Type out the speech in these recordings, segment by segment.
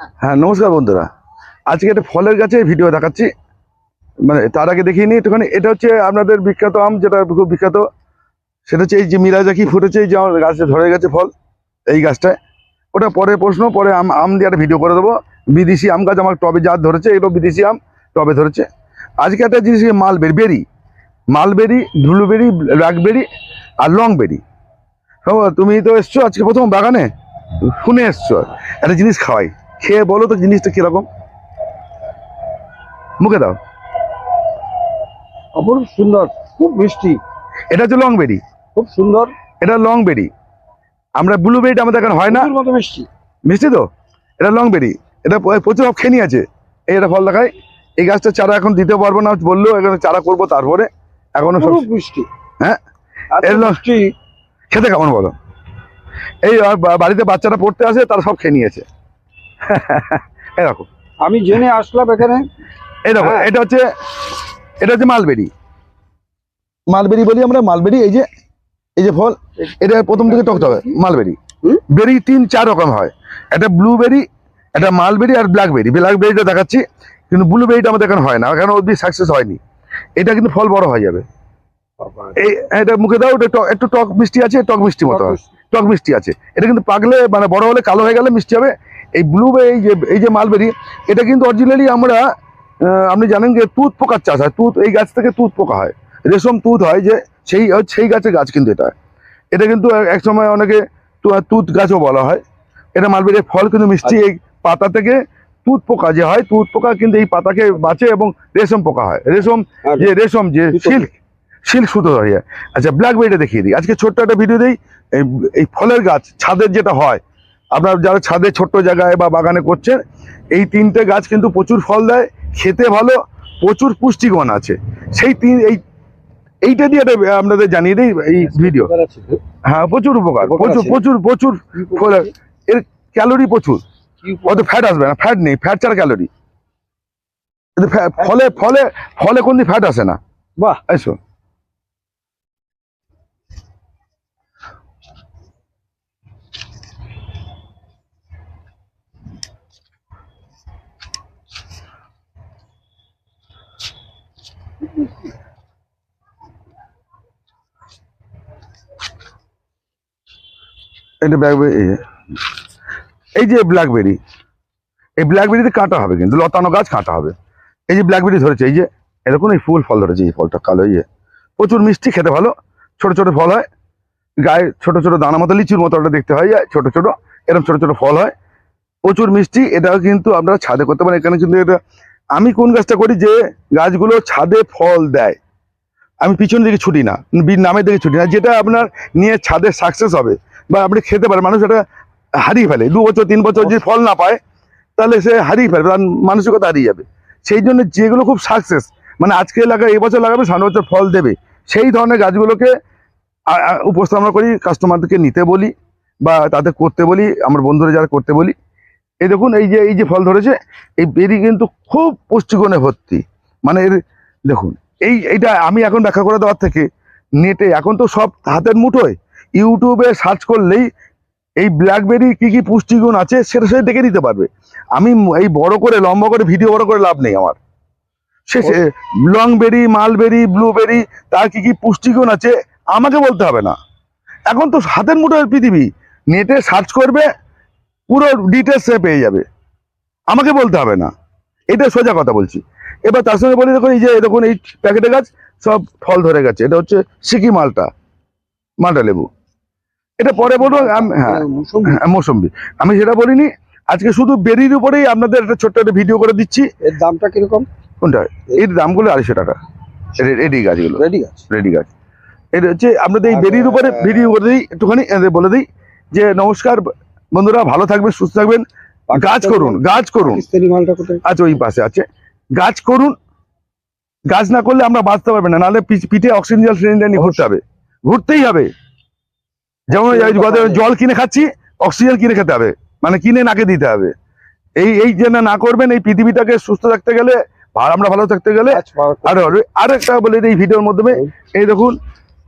হ্যাঁ নমস্কার বন্ধুরা। আজকে একটা ফলের গাছে ভিডিও দেখাচ্ছি। মানে তার আগে দেখিয়ে নিই একটুখানি। এটা হচ্ছে আপনাদের বিখ্যাত আম, যেটা খুব বিখ্যাত। সেটা হচ্ছে এই যে মিরাজাকি ফুটেছে, এই যে আমার গাছে ধরে গেছে ফল, এই গাছটায়। ওটা পরে প্রশ্ন, পরে আম আম দিয়ে একটা ভিডিও করে দেবো। বিদেশি আম গাছ আমার টবে যা ধরেছে এগুলো বিদেশি আম টবে ধরেছে। আজকে একটা জিনিস mulberry berry mulberry blueberry blackberry আর লংবেরি তুমি তো এসছো আজকে প্রথম বাগানে? শুনে এসছো। একটা জিনিস খাওয়াই। খেয়ে বলো তো জিনিসটা কীরকম। মুখে দাও। অপরূপ সুন্দর খুব মিষ্টি। এটা হচ্ছে লং বেরি খুব সুন্দর। এটা লং বেরি আমরা ব্লুবেরিটা আমাদের এখানে হয় না। মতো মিষ্টি। মিষ্টি তো? এটা লং বেরি এটা প্রচুর খেনি আছে এই এটা ফল দেখায় এই গাছটা চারা এখন দিতে পারব না বললেও এখানে চারা করব তারপরে। এখনও সব মিষ্টি। হ্যাঁ? খেতে কেমন বলো? এই বাড়িতে বাচ্চারা পড়তে আসে তারা সব খেয়ে নিয়েছে। এরকম আমি জেনে আসলাম এখানে। এই দেখো হ্যাঁ। এটা হচ্ছে এটা হচ্ছে মালবেরি। মালবেরি বলি আমরা মালবেরি এই যে এই যে ফল এটা প্রথম থেকে টকতে হবে মালবেরি। বেরি তিন চার রকম হয়। একটা ব্লুবেরি একটা মালবেরি আর ব্ল্যাকবেরি ব্ল্যাকবেরিটা দেখাচ্ছি কিন্তু ব্লুবেরিটা আমাদের এখানে হয় না এখানে অব্দি সাকসেস হয়নি। এটা কিন্তু ফল বড় হয়ে যাবে। এই এটা মুখে দাও এটা টক- একটু টক মিষ্টি আছে টক মিষ্টি মতো হয়। টক মিষ্টি আছে। এটা কিন্তু পাকলে মানে বড় হলে কালো হয়ে গেলে মিষ্টি হবে। এই ব্লু এই যে এই যে মালবেরি এটা কিন্তু অরিজিনালি আমরা আপনি জানেন যে তুত পোকার চাষ হয়। তুত এই গাছ থেকে তুত পোকা হয়। রেশম তুত হয় যে সেই সেই গাছের গাছ কিন্তু এটা। এটা কিন্তু এক সময় অনেকে তুত গাছও বলা হয়। এটা মালবেরির ফল কিন্তু মিষ্টি। এই পাতা থেকে তুত পোকা যে হয় তুত পোকা কিন্তু এই পাতাকে বাঁচে এবং রেশম পোকা হয়। রেশম যে রেশম যে। সিল্ক সিল্ক সুতো হয়ে আচ্ছা ব্ল্যাকবেরিটা দেখিয়ে দিই। আজকে ছোট্ট একটা ভিডিও দিই। এই ফলের গাছ ছাদের যেটা হয় আপনার যারা ছাদে ছোট্ট জায়গায় বা বাগানে করছেন এই তিনটে গাছ কিন্তু প্রচুর ফল দেয় খেতে ভালো প্রচুর পুষ্টিগুণ আছে। সেই তিন এই এইটা দিয়ে আপনাদের জানিয়ে দিই এই ভিডিও হ্যাঁ। প্রচুর উপকার প্রচুর প্রচুর প্রচুর? এর ক্যালোরি প্রচুর। অত ফ্যাট আসবে না ফ্যাট নেই ফ্যাট ছাড়া ক্যালোরি ফলে ফলে ফলে কোন ফ্যাট আসে না। বাহ। এসো এটা ব্ল্যাকবেরি এই যে। ব্ল্যাকবেরি এই ব্ল্যাকবেরিতে কাঁটা হবে কিন্তু, লতানো গাছ কাঁটা হবে। এই যে ব্ল্যাকবেরি ধরেছে, এই যে এরকম এই ফুল ফল ধরেছে, এই ফলটা কালো, এই যে। প্রচুর মিষ্টি, খেতে ভালো। ছোট ছোট ফল হয়। গায়ে ছোট ছোট দানা মতো, লিচুর মতো ওটা দেখতে হয় ছোট ছোট, এরকম ছোট ছোট ফল হয়। প্রচুর মিষ্টি, এটাও কিন্তু আপনারা ছাদে করতে পারেন এখানে কিন্তু এটা আমি কোন গাছটা করি যে গাছগুলো ছাদে ফল দেয়। আমি পিছন দিকে ছুটি না নামের দিকে ছুটি না, যেটা আপনার নিয়ে ছাদে সাকসেস হবে বা আপনি খেতে পারেন, মানুষ এটা হারিয়ে ফেলে। দু বছর, তিন বছর যদি ফল না পায়, তাহলে সে হারিয়ে ফেলবে তার মানসিকতা হারিয়ে যাবে। সেই জন্য যেগুলো খুব সাকসেস মানে আজকে লাগাবে এবছর লাগাবে সামনে বছর ফল দেবে। সেই ধরনের গাছগুলোকে উপস্থাপনা করি কাস্টমারদেরকে নিতে বলি বা তাদের করতে বলি, আমার বন্ধুরা যারা করতে বলি। এই দেখুন এই যে এই যে ফল ধরেছে এই বেরি কিন্তু খুব পুষ্টিগুণে ভর্তি। মানে এর দেখুন এই এইটা আমি এখন ব্যাখ্যা করে দেওয়ার থেকে নেটে এখন তো সব হাতের মুঠোয়। ইউটিউবে সার্চ করলেই এই ব্ল্যাকবেরি কি কি পুষ্টিগুণ আছে সেটা সে দেখে নিতে পারবে। আমি এই বড় করে লম্বা করে ভিডিও বড় করে লাভ নেই আমার। শেষে লংবেরি মালবেরি ব্লুবেরি তার কি কি পুষ্টিগুণ আছে আমাকে বলতে হবে না। এখন তো হাতের মুঠোয় পৃথিবী নেটে সার্চ করবে পুরো ডিটেলস পেয়ে যাবে। আমাকে বলতে হবে না। এটা সোজা কথা বলছি। এবার তার সঙ্গে বলি দেখুন এই যে দেখুন এই প্যাকেটে গাছ সব ফল ধরে গেছে। এটা হচ্ছে সিকি মালটা মালটা লেবু। এটা পরে বলব হ্যাঁ মৌসুমী। হ্যাঁ, মৌসম্বি। আমি সেটা বলিনি। আজকে শুধু বেরির উপরেই আপনাদের একটা ছোট্ট একটা ভিডিও করে দিচ্ছি। এর দামটা কীরকম? কোনটা? এর দামগুলো আড়াইশো টাকা। রেডি গাছগুলো রেডি গাছ রেডি গাছ? এটা হচ্ছে আপনাদের এই বেরির উপরে ভিডিও করে দিই। একটুখানি বলে দিই যে নমস্কার বন্ধুরা ভালো থাকবেন সুস্থ থাকবেন। গাছ করুন গাছ করুন। আচ্ছা ওই পাশে আছে। গাছ করুন। গাছ না করলে আমরা বাঁচতে পারবেন না নাহলে পিঠে অক্সিজেন সিলিন্ডার নিয়ে ঘুরতে হবে। ঘুরতেই হবে। যেমন জল কিনে খাচ্ছি অক্সিজেন কিনে খেতে হবে। মানে কিনে নাকে দিতে হবে। এই এই যে না করবেন এই পৃথিবীটাকে সুস্থ থাকতে গেলে আমরা ভালো থাকতে গেলে গাছ পাওয়া আর আর একটা বলে এই ভিডিওর মাধ্যমে। এই দেখুন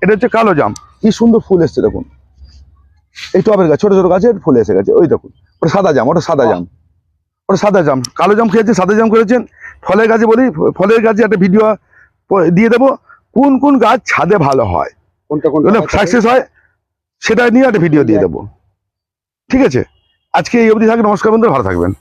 এটা হচ্ছে কালো জাম। কি সুন্দর ফুল এসছে দেখুন। এই টবের গাছ ছোট ছোট গাছের ফুল এসে গেছে। ওই দেখুন ওটা সাদা জাম ওটা সাদা জাম। ওটা সাদা জাম কালো জাম খেয়েছেন সাদা জাম করেছেন। ফলের গাছে বলি ফলের গাছে একটা ভিডিও দিয়ে দেবো কোন কোন গাছ ছাদে ভালো হয়। কোনটা সাকসেস হয় সেটা নিয়ে একটা ভিডিও দিয়ে দেবো। ঠিক আছে? আজকে এই অবধি থাকবে নমস্কার বন্ধু ভালো থাকবেন।